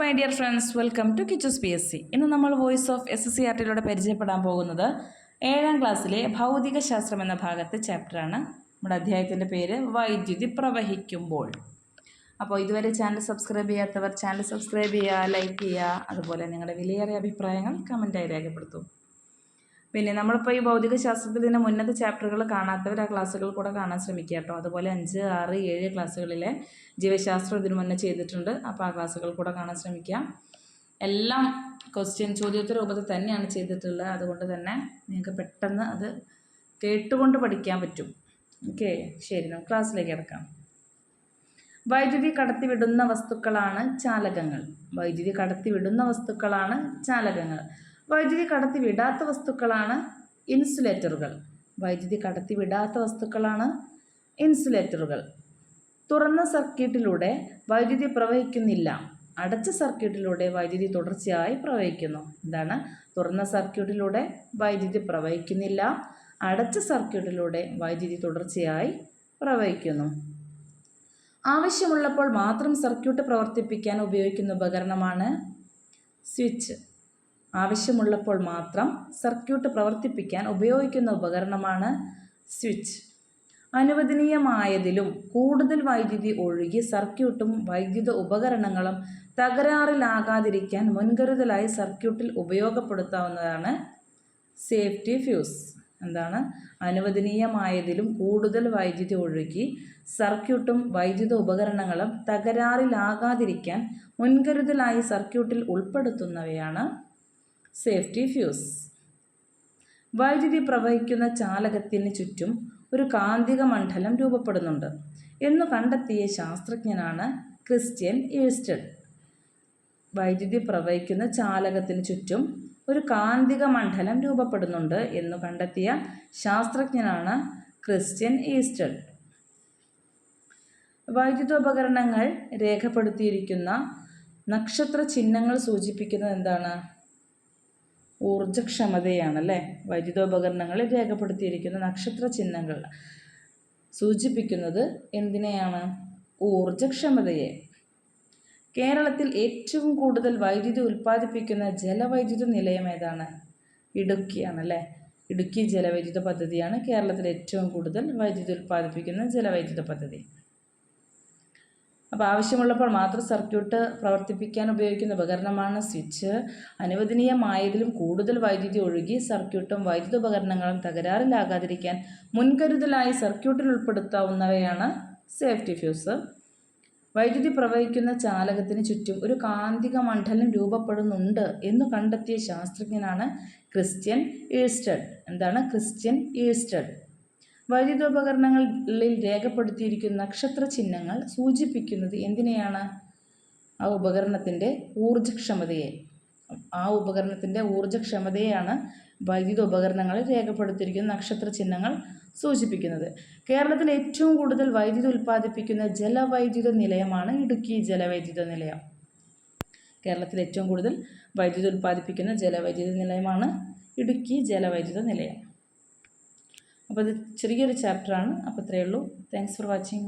My dear friends welcome to കിച്ചസ് P S C ഇന്ന് നമ്മൾ voice of S S C R ടിയിലൂടെ പരിചയപ്പെടാൻ പോകുന്നത് ഏഴാം ക്ലാസ്സിലെ ഭൗതിക ശാസ്ത്രം എന്ന ഭാഗത്തെ ചാപ്റ്ററാണ് നമ്മുടെ അധ്യായത്തിന്റെ പേര് വൈദ്യുതി പ്രവഹിക്കുമ്പോൾ. അപ്പോൾ ഇതുവരെ ചാനൽ സബ്സ്ക്രൈബ് ചെയ്യാത്തവർ ചാനൽ സബ്സ്ക്രൈബ് ചെയ്യുക ലൈക്ക് ചെയ്യുക അതുപോലെ നിങ്ങളുടെ വിലയേറിയ അഭിപ്രായങ്ങൾ കമന്റായി രേഖപ്പെടുത്തൂ. പിന്നെ നമ്മളിപ്പോൾ ഈ ഭൗതിക ശാസ്ത്രത്തിൽ ഇതിന്റെ മുന്നത്തെ ചാപ്റ്ററുകൾ കാണാത്തവർ ആ ക്ലാസ്സുകൾ കൂടെ കാണാൻ ശ്രമിക്കുക കേട്ടോ. അതുപോലെ അഞ്ച് ആറ് ഏഴ് ക്ലാസ്സുകളിലെ ജീവശാസ്ത്രം ഇതിനു മുന്നേ ചെയ്തിട്ടുണ്ട്. അപ്പോൾ ആ ക്ലാസ്സുകൾ കൂടെ കാണാൻ ശ്രമിക്കുക എല്ലാം ക്വസ്റ്റ്യൻ ചോദ്യോത്തര രൂപത്തിൽ തന്നെയാണ് ചെയ്തിട്ടുള്ളത്. അതുകൊണ്ട് തന്നെ നിങ്ങൾക്ക് പെട്ടെന്ന് അത് കേട്ടുകൊണ്ട് പഠിക്കാൻ പറ്റും. ഓക്കെ ശരി. നമുക്ക് ക്ലാസ്സിലേക്ക് കിടക്കാം. വൈദ്യുതി കടത്തിവിടുന്ന വസ്തുക്കളാണ് ചാലകങ്ങൾ. വൈദ്യുതി കടത്തിവിടുന്ന വസ്തുക്കളാണ് ചാലകങ്ങൾ. വൈദ്യുതി കടത്തി വിടാത്ത വസ്തുക്കളാണ് ഇൻസുലേറ്ററുകൾ. വൈദ്യുതി കടത്തി വിടാത്ത വസ്തുക്കളാണ് ഇൻസുലേറ്ററുകൾ. തുറന്ന സർക്യൂട്ടിലൂടെ വൈദ്യുതി പ്രവഹിക്കുന്നില്ല. അടച്ച സർക്യൂട്ടിലൂടെ വൈദ്യുതി തുടർച്ചയായി പ്രവഹിക്കുന്നു. എന്താണ്? തുറന്ന സർക്യൂട്ടിലൂടെ വൈദ്യുതി പ്രവഹിക്കുന്നില്ല. അടച്ച സർക്യൂട്ടിലൂടെ വൈദ്യുതി തുടർച്ചയായി പ്രവഹിക്കുന്നു. ആവശ്യമുള്ളപ്പോൾ മാത്രം സർക്യൂട്ട് പ്രവർത്തിപ്പിക്കാൻ ഉപയോഗിക്കുന്ന ഉപകരണമാണ് സ്വിച്ച്. ആവശ്യമുള്ളപ്പോൾ മാത്രം സർക്യൂട്ട് പ്രവർത്തിപ്പിക്കാൻ ഉപയോഗിക്കുന്ന ഉപകരണമാണ് സ്വിച്ച്. അനുവദനീയമായതിലും കൂടുതൽ വൈദ്യുതി ഒഴുകി സർക്യൂട്ടും വൈദ്യുത ഉപകരണങ്ങളും തകരാറിലാകാതിരിക്കാൻ മുൻകരുതലായി സർക്യൂട്ടിൽ ഉപയോഗപ്പെടുത്താവുന്നതാണ് സേഫ്റ്റി ഫ്യൂസ്. എന്താണ്? അനുവദനീയമായതിലും കൂടുതൽ വൈദ്യുതി ഒഴുകി സർക്യൂട്ടും വൈദ്യുത ഉപകരണങ്ങളും തകരാറിലാകാതിരിക്കാൻ മുൻകരുതലായി സർക്യൂട്ടിൽ ഉൾപ്പെടുത്തുന്നവയാണ് സേഫ്റ്റി ഫ്യൂസ്. വൈദ്യുതി പ്രവഹിക്കുന്ന ചാലകത്തിന് ചുറ്റും ഒരു കാന്തിക മണ്ഡലം രൂപപ്പെടുന്നുണ്ട്. എന്ന് കണ്ടെത്തിയ ശാസ്ത്രജ്ഞനാണ് ക്രിസ്ത്യൻ ഈസ്റ്റഡ് വൈദ്യുതി പ്രവഹിക്കുന്ന ചാലകത്തിന് ചുറ്റും ഒരു കാന്തിക മണ്ഡലം രൂപപ്പെടുന്നുണ്ട് എന്ന് കണ്ടെത്തിയ ശാസ്ത്രജ്ഞനാണ് ക്രിസ്ത്യൻ ഈസ്റ്റഡ് വൈദ്യുതോപകരണങ്ങൾ രേഖപ്പെടുത്തിയിരിക്കുന്ന നക്ഷത്ര ചിഹ്നങ്ങൾ സൂചിപ്പിക്കുന്നത് എന്താണ്? ഊർജക്ഷമതയാണല്ലേ വൈദ്യുതോപകരണങ്ങളിൽ രേഖപ്പെടുത്തിയിരിക്കുന്ന നക്ഷത്ര ചിഹ്നങ്ങൾ സൂചിപ്പിക്കുന്നത് എന്തിനെയാണ്? ഊർജക്ഷമതയെ കേരളത്തിൽ ഏറ്റവും കൂടുതൽ വൈദ്യുതി ഉൽപ്പാദിപ്പിക്കുന്ന ജലവൈദ്യുത നിലയം ഏതാണ്? ഇടുക്കിയാണല്ലേ? ഇടുക്കി ജലവൈദ്യുത പദ്ധതിയാണ് കേരളത്തിൽ ഏറ്റവും കൂടുതൽ വൈദ്യുതി ഉൽപ്പാദിപ്പിക്കുന്ന ജലവൈദ്യുത പദ്ധതി. അപ്പോൾ ആവശ്യമുള്ളപ്പോൾ മാത്രം സർക്യൂട്ട് പ്രവർത്തിപ്പിക്കാൻ ഉപയോഗിക്കുന്ന ഉപകരണമാണ് സ്വിച്ച്. അനുവദനീയമായതിലും കൂടുതൽ വൈദ്യുതി ഒഴുകി സർക്യൂട്ടും വൈദ്യുത ഉപകരണങ്ങളും തകരാറിലാകാതിരിക്കാൻ മുൻകരുതലായി സർക്യൂട്ടിൽ ഉൾപ്പെടുത്താവുന്നവയാണ് സേഫ്റ്റി ഫ്യൂസ്. വൈദ്യുതി പ്രവഹിക്കുന്ന ചാലകത്തിന് ചുറ്റും ഒരു കാന്തിക മണ്ഡലം രൂപപ്പെടുന്നുണ്ട് എന്ന് കണ്ടെത്തിയ ശാസ്ത്രജ്ഞനാണ് ക്രിസ്ത്യൻ ഈസ്റ്റഡ്. എന്താണ് ക്രിസ്ത്യൻ ഈസ്റ്റഡ്? വൈദ്യുതോപകരണങ്ങളിൽ രേഖപ്പെടുത്തിയിരിക്കുന്ന നക്ഷത്ര ചിഹ്നങ്ങൾ സൂചിപ്പിക്കുന്നത് എന്തിനെയാണ്? ആ ഉപകരണത്തിന്റെ ഊർജക്ഷമതയെ. ആ ഉപകരണത്തിന്റെ ഊർജക്ഷമതയാണ് വൈദ്യുത ഉപകരണങ്ങളിൽ രേഖപ്പെടുത്തിയിരിക്കുന്ന നക്ഷത്ര ചിഹ്നങ്ങൾ സൂചിപ്പിക്കുന്നത്. കേരളത്തിൽ ഏറ്റവും കൂടുതൽ വൈദ്യുതി ഉൽപ്പാദിപ്പിക്കുന്ന ജലവൈദ്യുത നിലയമാണ് ഇടുക്കി ജലവൈദ്യുത നിലയം. കേരളത്തിൽ ഏറ്റവും കൂടുതൽ വൈദ്യുതി ഉൽപ്പാദിപ്പിക്കുന്ന ജലവൈദ്യുത നിലയമാണ് ഇടുക്കി ജലവൈദ്യുത നിലയം. അപ്പോൾ ഇത് ചെറിയൊരു ചാപ്റ്ററാണ് അപ്പോൾ ഇത്രയേ ഉള്ളൂ താങ്ക്സ് ഫോർ വാച്ചിങ്